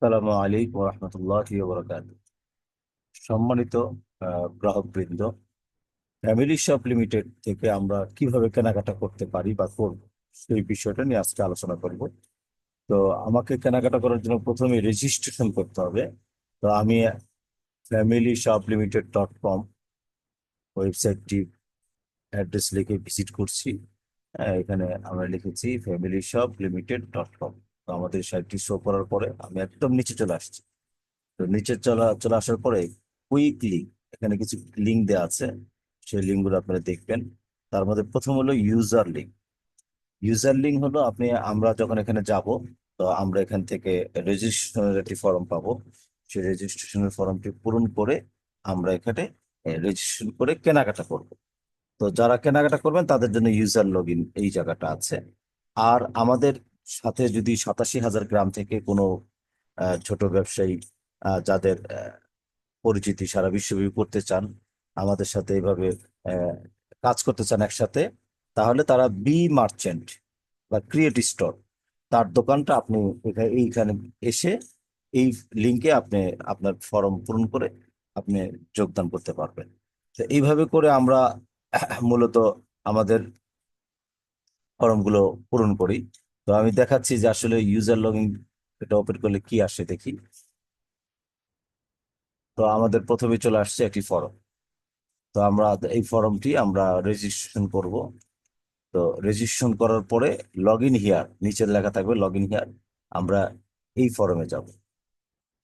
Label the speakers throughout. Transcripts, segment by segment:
Speaker 1: আসসালামু আলাইকুম রহমতুল্লাহ বরকাত সম্মানিত গ্রাহক বৃন্দ ফ্যামিলি শপ লিমিটেড থেকে আমরা কীভাবে কেনাকাটা করতে পারি বা করব, সেই বিষয়টা নিয়ে আজকে আলোচনা করব। তো আমাকে কেনাকাটা করার জন্য প্রথমে রেজিস্ট্রেশন করতে হবে। তো আমি family shop limited dot com ওয়েবসাইটটি অ্যাড্রেস লিখে ভিজিট করছি। এখানে আমরা লিখেছি family shop limited dot com. তো আমাদের সাইডটি শো করার পরে আমি একদম নিচে চলে আসছি। তো নিচে চলা, চলে আসার পরে কুইক লিঙ্ক এখানে কিছু লিঙ্ক দেওয়া আছে। সেই লিঙ্কগুলো আপনারা দেখবেন। তার মধ্যে প্রথম হলো ইউজার লিঙ্ক ইউজার লিঙ্ক হলো আপনি, আমরা যখন এখানে যাব, তো আমরা এখান থেকে রেজিস্ট্রেশনের একটি ফর্ম পাবো। সেই রেজিস্ট্রেশনের ফর্মটি পূরণ করে আমরা এখানে রেজিস্ট্রেশন করে কেনাকাটা করব। তো যারা কেনাকাটা করবেন, তাদের জন্য ইউজার লগ ইন এই জায়গাটা আছে। আর আমাদের সাথে যদি সাতাশি হাজার গ্রাম থেকে কোনো ছোট ব্যবসায়ী যাদের পরিচিতি সারা বিশ্বব্যাপী করতে চান আমাদের সাথে এইভাবে আহ, কাজ করতে চান একসাথে তাহলে তারা বি মার্চেন্ট বা ক্রিয়েট স্টোর তার দোকানটা আপনি এইখানে এসে এই লিঙ্কে আপনি আপনার ফর্ম পূরণ করে আপনি যোগদান করতে পারবেন। তো এইভাবে করে আমরা মূলত আমাদের ফর্মগুলো পূরণ করি। তো আমি দেখাচ্ছি যে আসলে ইউজার লগইন এটা ওপেন করলে কি আসে দেখি। তো আমাদের প্রথমে চলে আসছে একটি ফর্ম তো আমরা এই ফর্মটি আমরা রেজিস্ট্রেশন করব। তো রেজিস্ট্রেশন করার পরে লগ ইন হিয়ার নিচের লেখা থাকবে লগ ইন হিয়ার আমরা এই ফর্মে যাব।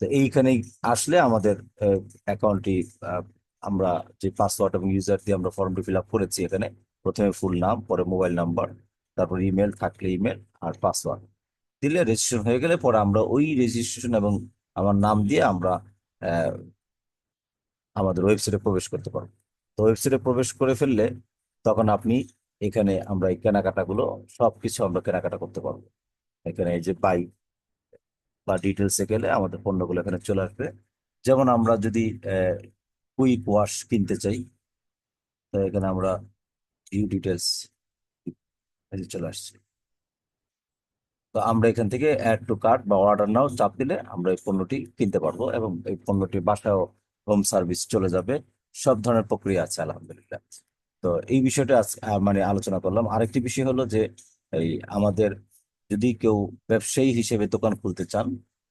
Speaker 1: তো এইখানে আসলে আমাদের অ্যাকাউন্টটি আমরা যে পাসওয়ার্ড এবং ইউজার দিয়ে আমরা ফর্মটি ফিল আপ করেছি এখানে, প্রথমে ফুল নাম পরে মোবাইল নাম্বার তারপর ইমেল থাকলে ইমেল আর পাসওয়ার্ড দিলে রেজিস্ট্রেশন হয়ে গেলে পরে আমরা ওই রেজিস্ট্রেশন এবং আমার নাম দিয়ে আমরা আমাদের ওয়েবসাইটে প্রবেশ করতে পারব। তো ওয়েবসাইটে প্রবেশ করে ফেললে তখন আপনি এখানে আমরা এই কেনাকাটাগুলো সব কিছু আমরা কেনাকাটা করতে পারব। এখানে এই যে বাই বা ডিটেলসে গেলে আমাদের পণ্যগুলো এখানে চলে আসবে। যেমন আমরা যদি কুইক ওয়াশ কিনতে চাই, তো এখানে আমরা ভিউ ডিটেলস চলে আসছে। তো আমরা এখান থেকে অ্যাড টু কার্ট বা অর্ডার নাও চাপ দিলে আমরা এই পণ্যটি কিনতে পারব এবং এই পণ্যটি বাসায় হোম সার্ভিস চলে যাবে। সব ধরনের প্রক্রিয়া আছে, আলহামদুলিল্লাহ। তো এই বিষয়টা মানে আলোচনা করলাম। আরেকটি বিষয় হলো যে, এই আমাদের যদি কেউ ব্যবসায়ী হিসেবে দোকান খুলতে চান,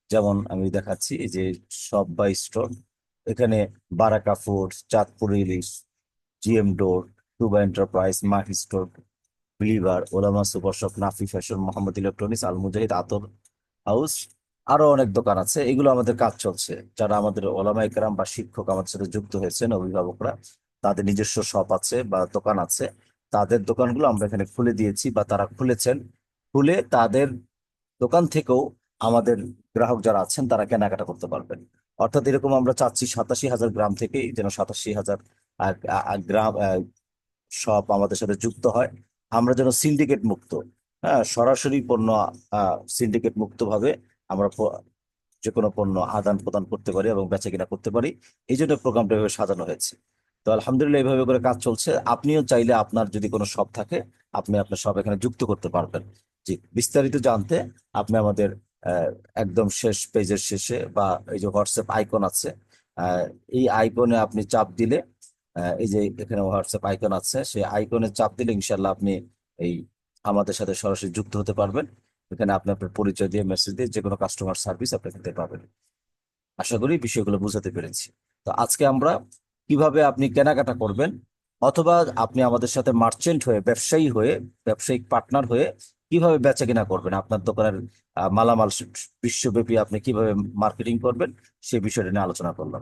Speaker 1: যেমন আমি দেখাচ্ছি যে সব বাই স্টোর এখানে বারাকা ফুডস চাঁদপুর ইলিশ জিএম ডোর টুবা enterprise Mahi store believer, Olama super shop Nafi fashion, Mohammad electronics Al Mujahid আতর হাউস, আরও অনেক দোকান আছে। এগুলো আমাদের কাজ চলছে। যারা আমাদের ওলামা একরাম বা শিক্ষক আমাদের সাথে যুক্ত হয়েছেন, অভিভাবকরা, তাদের নিজস্ব শপ আছে বা দোকান আছে। তাদের দোকানগুলো আমরা এখানে খুলে দিয়েছি বা তারা খুলেছেন। খুলে তাদের দোকান থেকেও আমাদের গ্রাহক যারা আছেন, তারা কেনাকাটা করতে পারবেন। অর্থাৎ এরকম আমরা চাচ্ছি সাতাশি হাজার গ্রাম থেকে যেন সাতাশি হাজার গ্রাম শপ আমাদের সাথে যুক্ত হয়। আমরা যেন সিন্ডিকেট মুক্ত। হ্যাঁ সরাসরি পণ্য সিন্ডিকেট মুক্ত ভাবে আমরা যে কোনো পণ্য আদান প্রদান করতে পারি এবং বেচা কিনা করতে পারি। এই জন্য প্রোগ্রামটা এভাবে সাজানো হয়েছে। তো আলহামদুলিল্লাহ এইভাবে করে কাজ চলছে। আপনিও চাইলে আপনার যদি কোনো শপ থাকে, আপনি আপনার শপ এখানে যুক্ত করতে পারবেন। জি, বিস্তারিত জানতে আপনি আমাদের একদম শেষ পেজের শেষে বা এই যে হোয়াটসঅ্যাপ আইকন আছে এই আইকনে আপনি চাপ দিলে এই যে এখানে হোয়াটসঅ্যাপ আইকন আছে, সেই আইকনে চাপ দিলে ইনশাল্লাহ আপনি এই আমাদের সাথে সরাসরি যুক্ত হতে পারবেন। এখানে আপনি আপনার পরিচয় দিয়ে মেসেজ দিয়ে যে কোনো কাস্টমার সার্ভিস আপনি থেকে পাবেন আশা করি বিষয়গুলো বুঝাতে পেরেছি। তো আজকে আমরা কীভাবে আপনি কেনাকাটা করবেন অথবা আপনি আমাদের সাথে মার্চেন্ট হয়ে, ব্যবসায়ী হয়ে, ব্যবসায়িক পার্টনার হয়ে কীভাবে বেচা কিনা করবেন, আপনার দোকানের মালামাল বিশ্বব্যাপী আপনি কীভাবে মার্কেটিং করবেন সেই বিষয়টা নিয়ে আলোচনা করলাম।